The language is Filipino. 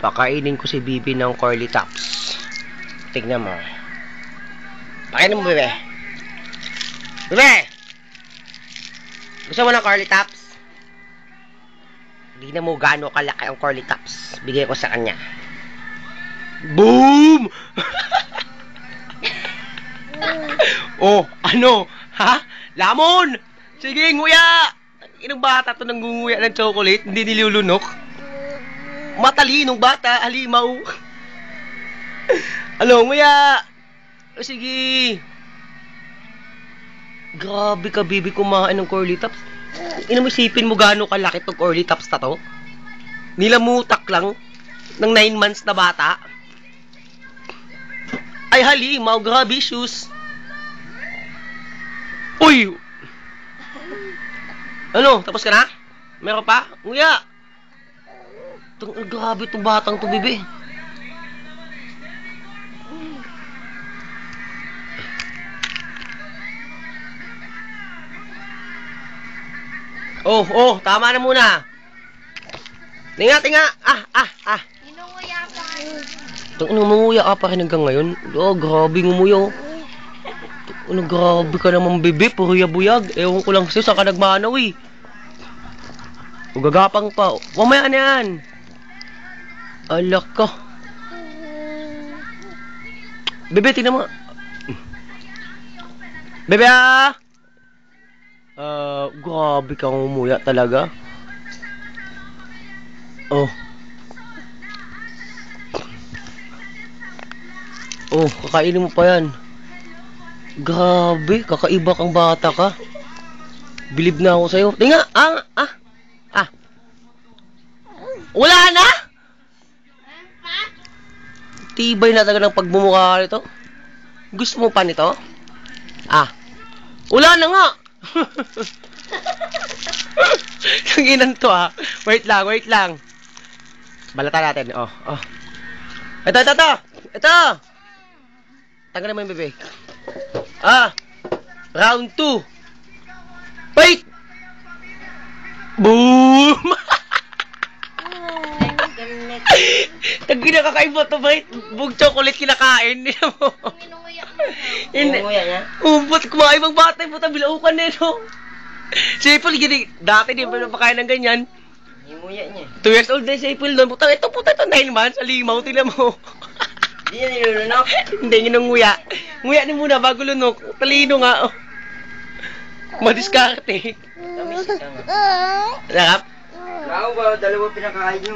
Pakainin ko si Bibi ng curly tops. Tignan mo. Pakainin mo, bebe. Bebe! Gusto mo ng curly tops? Hindi na mo gaano kalaki ang curly tops. Bigay ko sa kanya. Boom! oh, ano? Ha? Lamon! Sige, nguya! Inong bata to nangunguya ng chocolate, hindi nilulunok. Matalinong bata, halimaw. ano, nguya? O, sige. Grabe ka, bibi, kumain ng curly tops. Ino mo isipin mo gaano kalaki tong curly tops na to? Nilamutak lang ng 9 months na bata. Ay, halimaw, grabe shoes. Uy! Ano, tapos ka na? Meron pa? Nguya! Tung, grabe itong batang to, bibi. Oh, oh, tama na muna. Tinga, tinga. Ah, ah, ah. Inunguya pa kayo. Tung, ano, manguya ka pa rin hanggang ngayon? Oh, grabe ngumuya. Tung, Ano, grabe ka naman, bibi. Puro yabuyag. Ewan ko lang sa'yo, saan ka nagmanaw, eh. Ugagapang pa. Mamaya na yan. Alak ka. Bebe, tingnan mo. Bebe, ah! Ah, grabe kang umuya talaga. Oh. Oh, kakainin mo pa yan. Grabe, kakaiba kang bata ka. Bilib na ako sa'yo. Tinga, ah, ah, ah. Wala na? Tibay na talaga ng pagmumukha nito. Gusto mo pa nito? Ah. Wala na nga. Tanginan to ah. Wait lang, wait lang. Balatan natin. Oh, oh. Ito, ito, ito. Ito. Tanggalin mo yung bebe. Ah. Round 2. Wait. Boom! Tagi na kakaiba to, bait. Bug chocolate kinakain. Hindi. Inunguya niya? Umbot, kumain mga bata. Puta, bilaukan na yun. oh. Si April, gini, dati di pa napakain ng ganyan. Himuya niya. 2 years old din si April doon. Puta, ito puta, ito 9 months. Alimaw, tingnan mo. Hindi niya nilulunok. Hindi, ang nguya. Nguya ni muna bago lunok. Talino nga, oh. Madiskarte. Tamis ka nga. Sarap. Ako ba, dalawa pinakain niyo.